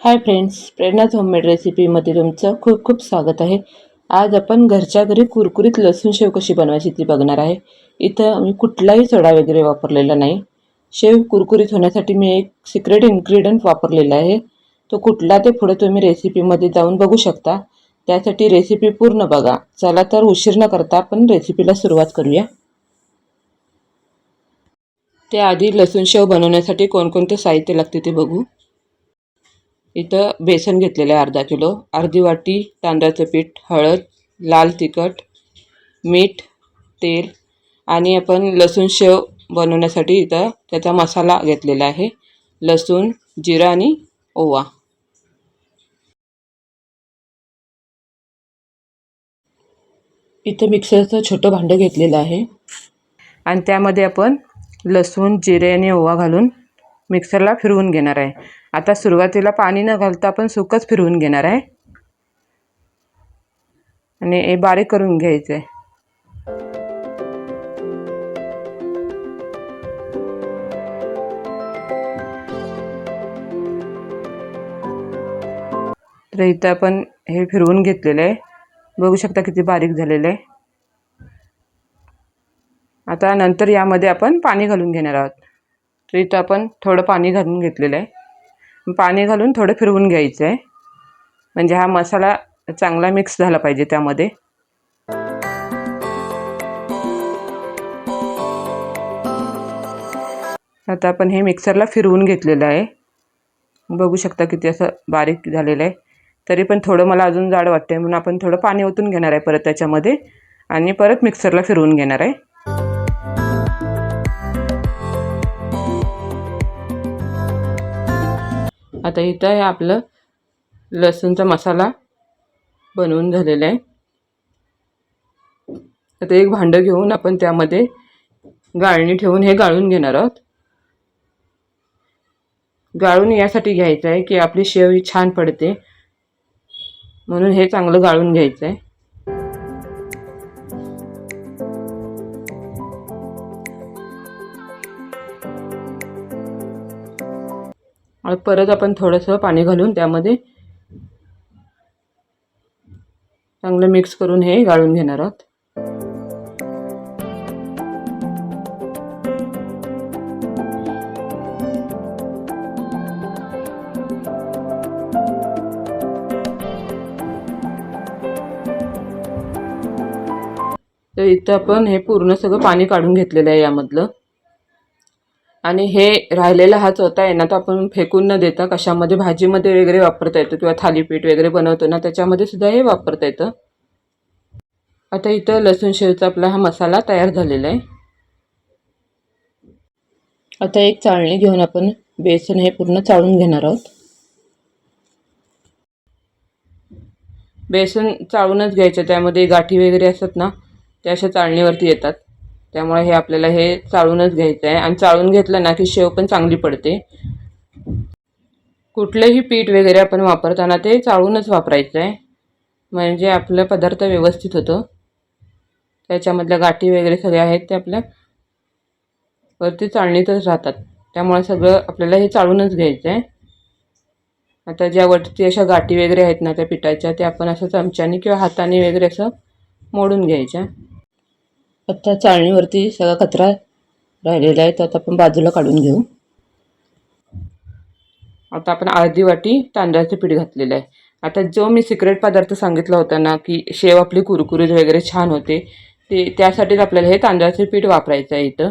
Hi friends प्रेरणाच homemade रेसिपीमध्ये तुमचं खूप खूप स्वागत आहे. आज आपण घरच्या घरी कुरकुरीत लसूण शेव कशी बनवायची ती बघणार आहे. इथं मी कुठलाही सोडा वगैरे वापरलेला नाही. शेव कुरकुरीत होण्यासाठी मी एक सिक्रेट इन्ग्रेडियंट वापरलेला आहे. तो कुठला ते पुढे तुम्ही रेसिपीमध्ये जाऊन बघू शकता. त्यासाठी रेसिपी पूर्ण बघा. चला तर उशीर न करता आपण रेसिपीला सुरुवात करूया. त्याआधी लसूण शेव बनवण्यासाठी कोणकोणते साहित्य लागते ते बघू. इथं बेसन घेतलेलं आहे अर्धा किलो अर्धी वाटी तांदळाचं पीठ हळद लाल तिखट मीठ तेल आणि आपण लसूण शेव बनवण्यासाठी इथं त्याचा मसाला घेतलेला आहे. लसूण जिरा आणि ओवा. इथं मिक्सरचं छोटं भांडं घेतलेलं आहे. आणि त्यामध्ये आपण लसूण जिरे आणि ओवा घालून मिक्सरला फिरवून घेणार आहे. आता सुरुवातीला पाणी न घालता आपण सुकच फिरवून घेणार आहे. आणि हे बारीक करून घ्यायचं आहे तर इथं आपण हे फिरवून घेतलेलं आहे. बघू शकता किती बारीक झालेलं आहे. आता नंतर यामध्ये आपण पाणी घालून घेणार आहोत. तर इथं आपण थोडं पाणी घालून घेतलेलं आहे. पाणी घालून थोडं फिरवून घ्यायचं आहे म्हणजे हा मसाला चांगला मिक्स झाला पाहिजे त्यामध्ये. आता आपण हे मिक्सरला फिरवून घेतलेलं आहे. बघू शकता किती असं बारीक झालेलं आहे. तरी पण थोडं मला अजून जाड वाटते म्हणून आपण थोडं पाणी ओतून घेणार आहे परत त्याच्यामध्ये. आणि परत मिक्सरला फिरवून घेणार आहे. आता इथं हे आपलं लसूणचा मसाला बनवून झालेला आहे. आता एक भांडं घेऊन आपण त्यामध्ये गाळणी ठेवून हे गाळून घेणार आहोत. गाळून यासाठी घ्यायचं आहे की आपली शेव ही छान पडते. म्हणून हे चांगलं गाळून घ्यायचं आहे. आणि परत आपण थोडंसं पाणी घालून त्यामध्ये चांगलं मिक्स करून हे गाळून घेणार आहोत. तर इथं आपण हे पूर्ण सगळं पाणी काढून घेतलेलं आहे यामधलं. आणि हे राहिलेला हा चौथा आहे ना तो आपण फेकून न देता कशामध्ये भाजीमध्ये वगैरे वापरता येतो किंवा थालीपीठ वगैरे बनवतो ना त्याच्यामध्ये सुद्धा हे वापरता येतं. आता इथं लसूण शेवचा आपला हा मसाला तयार झालेला आहे. आता एक चाळणी घेऊन आपण बेसन हे पूर्ण चाळून घेणार आहोत. बेसन चाळूनच घ्यायचं त्यामध्ये गाठी वगैरे असतात ना त्या अशा चाळणीवरती येतात. त्यामुळे हे आपल्याला हे चाळूनच घ्यायचं आहे आणि चाळून घेतलं ना की शेव पण चांगली पडते. कुठलंही पीठ वगैरे आपण वापरताना ते चाळूनच वापरायचं आहे म्हणजे आपलं पदार्थ व्यवस्थित होतो. त्याच्यामधल्या गाठी वगैरे सगळ्या आहेत ते आपल्या वरती चाळणीतच राहतात. त्यामुळे सगळं आपल्याला हे चाळूनच घ्यायचं आहे आता ज्या वरती अशा गाठी वगैरे आहेत ना त्या पिठाच्या त्या आपण असं चमच्याने किंवा हाताने वगैरे असं मोडून घ्यायच्या. आता चाळणीवरती सगळा कचरा राहिलेला आहे तर आता आपण बाजूला काढून घेऊ. आता आपण अर्धी वाटी तांदळाचं पीठ घातलेलं आहे. आता जो मी सिक्रेट पदार्थ सांगितला होता ना की शेव आपली कुरकुरीत वगैरे छान होते ते त्यासाठीच आपल्याला हे तांदळाचं पीठ वापरायचं आहे इथं.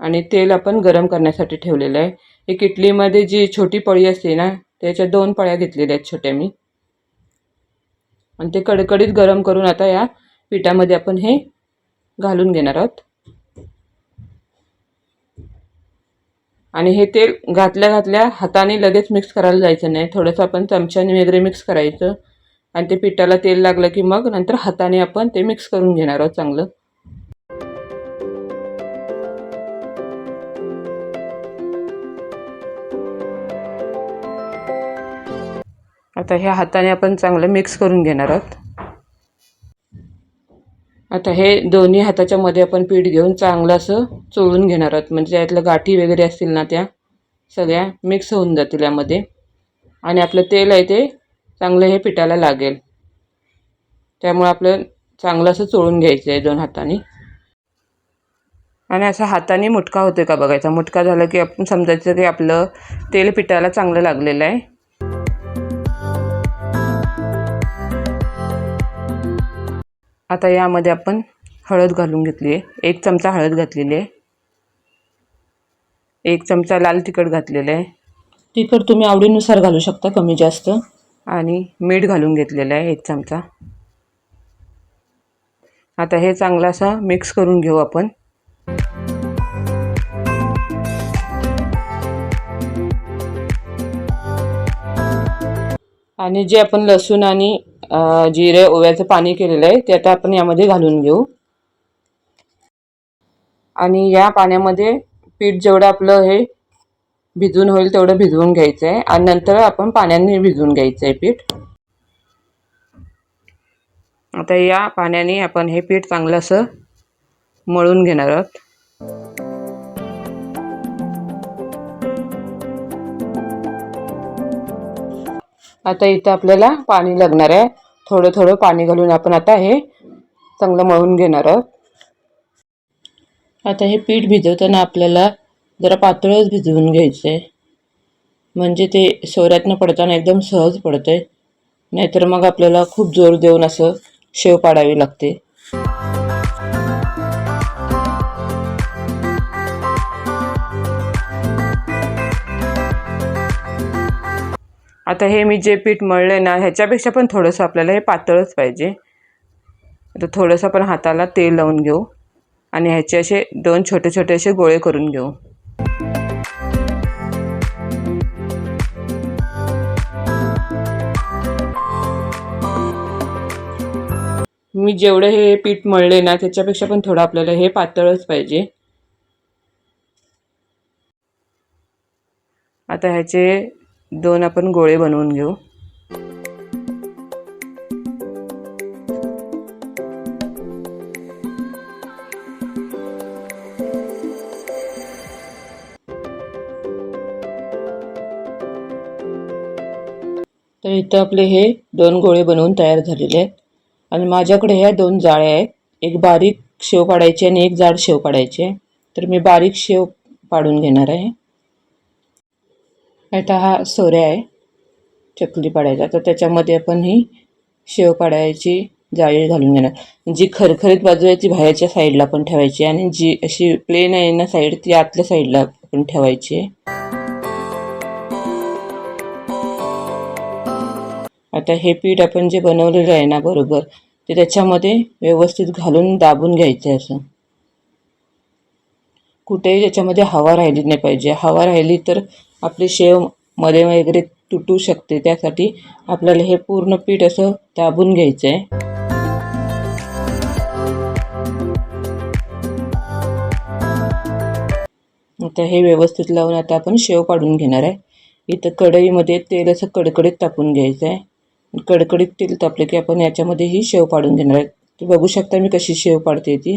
आणि तेल आपण गरम करण्यासाठी ठेवलेलं आहे. हे किटलीमध्ये जी छोटी पळी असते ना त्याच्या दोन पळ्या घेतलेल्या आहेत छोट्या मी. आणि ते कडकडीत गरम करून आता या पिठामध्ये आपण हे घालून घेणार आहोत. आणि हे तेल घातल्या घातल्या हाताने लगेच मिक्स करायला जायचं नाही. थोडंसं आपण चमच्याने वगैरे मिक्स करायचं. आणि ते पिठाला तेल लागलं की मग नंतर हाताने आपण ते मिक्स करून घेणार आहोत चांगलं. आता ह्या हाताने आपण चांगलं मिक्स करून घेणार आहोत. आता हे दोन्ही हाताच्या मध्ये आपण पीठ घेऊन चांगलं असं चोळून घेणार आहोत. म्हणजे त्यातल्या गाठी वगैरे असतील ना त्या सगळ्या मिक्स होऊन जातील यामध्ये. आणि आपलं तेल आहे ते चांगलं हे पिठाला लागेल. त्यामुळे आपलं चांगलं असं चोळून घ्यायचं आहे दोन हाताने. आणि असं हाताने मुटका होते का बघायचा. मुटका झाला की आपण समजायचं की आपलं तेल पिठाला चांगलं लागलेलं आहे. आता यामध्ये आपण हळद घालून घेतली आहे. एक चमचा हळद घातलेली आहे. एक चमचा लाल तिखट घातलेलं आहे. तिखट तुम्ही आवडीनुसार घालू शकता कमी जास्त. आणि मीठ घालून घेतलेलं आहे एक चमचा. आता हे चांगलं असं मिक्स करून घेऊ आपण. आणि जे आपण लसूण आणि जिरे ओव्याचं पाणी केलेलं आहे ते आता आपण यामध्ये घालून घेऊ. आणि या पाण्यामध्ये पीठ जेवढं आपलं हे भिजून होईल तेवढं भिजवून घ्यायचं आहे आणि नंतर आपण पाण्याने भिजवून घ्यायचं आहे पीठ. आता या पाण्याने आपण हे पीठ चांगलं असं मळून घेणार आहोत. आता इथं आपल्याला पाणी लागणार आहे. थोडं थोडं पाणी घालून आपण आता हे चांगलं मळून घेणार आहोत. आता हे पीठ भिजवताना आपल्याला जरा पातळच भिजवून घ्यायचं आहे म्हणजे ते सोऱ्यातनं पडताना एकदम सहज पडतं आहे नाहीतर मग आपल्याला खूप जोर देऊन असं शेव पाडावी लागते. आता हे मी जे पीठ मळले ना ह्याच्यापेक्षा पण थोडंसं आपल्याला हे पातळच पाहिजे. आता थोडंसं आपण हाताला तेल लावून घेऊ आणि ह्याचे असे दोन छोटे छोटे असे गोळे करून घेऊ. मी जेवढं हे पीठ मळले ना त्याच्यापेक्षा पण थोडं आपल्याला हे पातळच पाहिजे. आता ह्याचे दोन आपण गोळे बनवून घेऊ. तर इथं आपले हे दोन गोळे बनवून तयार झालेले आहेत. आणि माझ्याकडे ह्या दोन जाळ्या आहेत. एक बारीक शेव पाडायची आणि एक जाड शेव पाडायची आहे. तर मी बारीक शेव पाडून घेणार आहे. आता हा सोऱ्या आहे चकली पाडायचा. तर त्याच्यामध्ये आपण ही शेव पाडायची जाळी घालून घेणार. जी खरखरीत बाजू आहे ती बाहेरच्या साईडला पण ठेवायची आणि जी अशी प्लेन आहे ना साईड ती आतल्या साईडला पण ठेवायची आहे. आता हे पीठ आपण जे बनवलेलं आहे ना बरोबर ते त्याच्यामध्ये व्यवस्थित घालून दाबून घ्यायचं असं. कुठेही त्याच्यामध्ये हवा राहिली नाही पाहिजे. हवा राहिली तर आपली शेवमध्ये वगैरे तुटू शकते त्यासाठी आपल्याला हे पूर्ण पीठ असं दाबून घ्यायचं आहे आता हे व्यवस्थित लावून आता आपण शेव काढून घेणार आहे. इथं कढईमध्ये तेल असं कडकडीत तापून घ्यायचं आहे कडकडीत तेल तापले की आपण याच्यामध्ये ही शेव पाडून घेणार आहे. तुम्ही बघू शकता मी कशी शेव पाडते ती.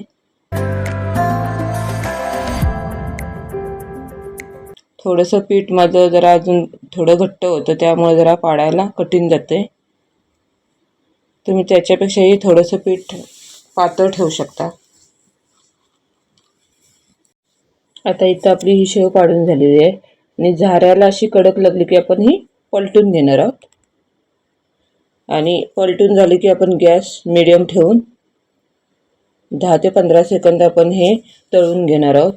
थोडंसं पीठ माझं जरा अजून थोडं घट्ट होतं त्यामुळे जरा पाडायला कठीण जाते. तुम्ही त्याच्यापेक्षाही थोडंसं पीठ पातळ ठेवू शकता. आता इथं आपली ही शेव पाडून झालेली आहे. आणि झाऱ्याला अशी कडक लागली की आपण ही पलटून घेणार आहोत. आणि पलटून झाली की आपण गॅस मिडियम ठेवून दहा ते पंधरा सेकंद आपण हे तळून घेणार आहोत.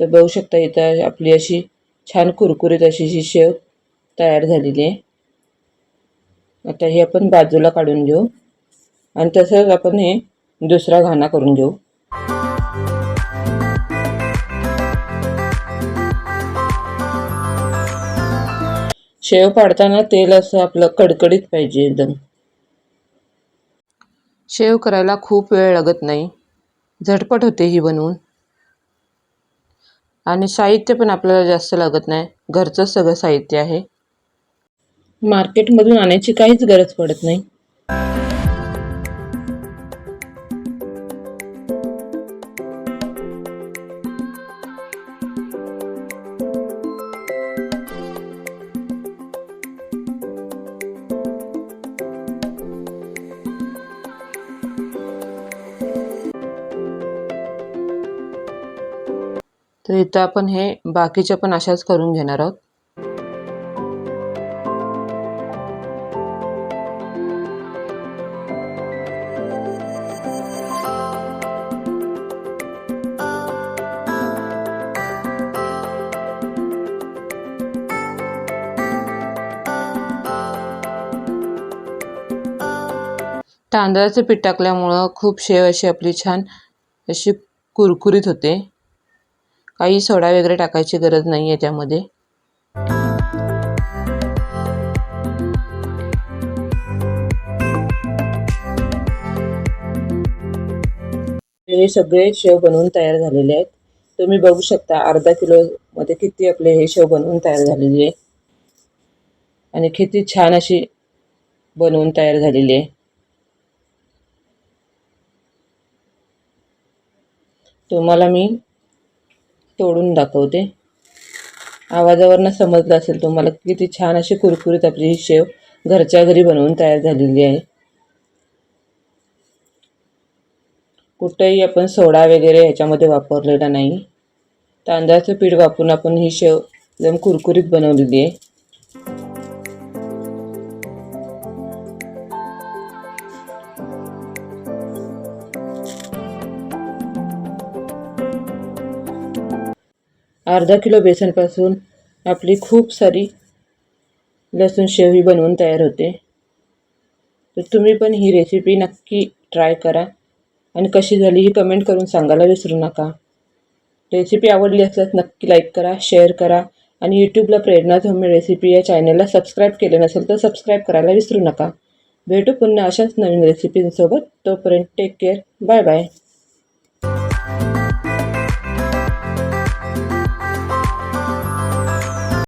तर बघू शकता इथं आपली अशी छान कुरकुरीत अशी ही शेव तयार झालेली आहे. आता हे आपण बाजूला काढून घेऊ. आणि तसंच आपण हे दुसरा घाणा करून घेऊ. शेव पाडताना तेल असं आपलं कडकडीत पाहिजे एकदम. शेव करायला खूप वेळ लागत नाही. झटपट होते ही बनवून. आणि साहित्य पण आपल्याला जास्त लागत नाही. घरचंच सगळं साहित्य आहे. मार्केटमधून आणायची काहीच गरज पडत नाही. तर इथं आपण हे बाकीच्या पण अशाच करून घेणार आहोत. तांदळाचं पीठ टाकल्यामुळं खूप शेव अशी आपली छान अशी कुरकुरीत होते. काही सोडा वगैरे टाकायची गरज नाही आहे त्यामध्ये. हे सगळे शेव बनवून तयार झालेले आहेत. तुम्ही बघू शकता अर्धा किलो मध्ये किती आपले हे शेव बनवून तयार झालेली आहे. आणि किती छान अशी बनवून तयार झालेली आहे. तुम्हाला मी तोडून दाखवते. आवाजावरनं समजलं असेल तुम्हाला किती छान अशी कुरकुरीत आपली ही शेव घरच्या घरी बनवून तयार झालेली आहे. कुठंही आपण सोडा वगैरे ह्याच्यामध्ये वापरलेला नाही. तांदळाचं पीठ वापरून आपण ही शेव एकदम कुरकुरीत बनवलेली आहे. अर्धा किलो बेसनपासून आपली खूप सारी लसूण शेवही बनवून तयार होते. तर तुम्ही पण ही रेसिपी नक्की ट्राय करा. आणि कशी झाली ही कमेंट करून सांगायला विसरू नका. रेसिपी आवडली असल्यास नक्की लाईक करा शेअर करा. आणि यूट्यूबला प्रेरणा धोमे रेसिपी या चॅनलला सबस्क्राईब केलं नसेल तर सबस्क्राईब करायला विसरू नका. भेटू पुन्हा अशाच नवीन रेसिपींसोबत तोपर्यंत टेक केअर बाय बाय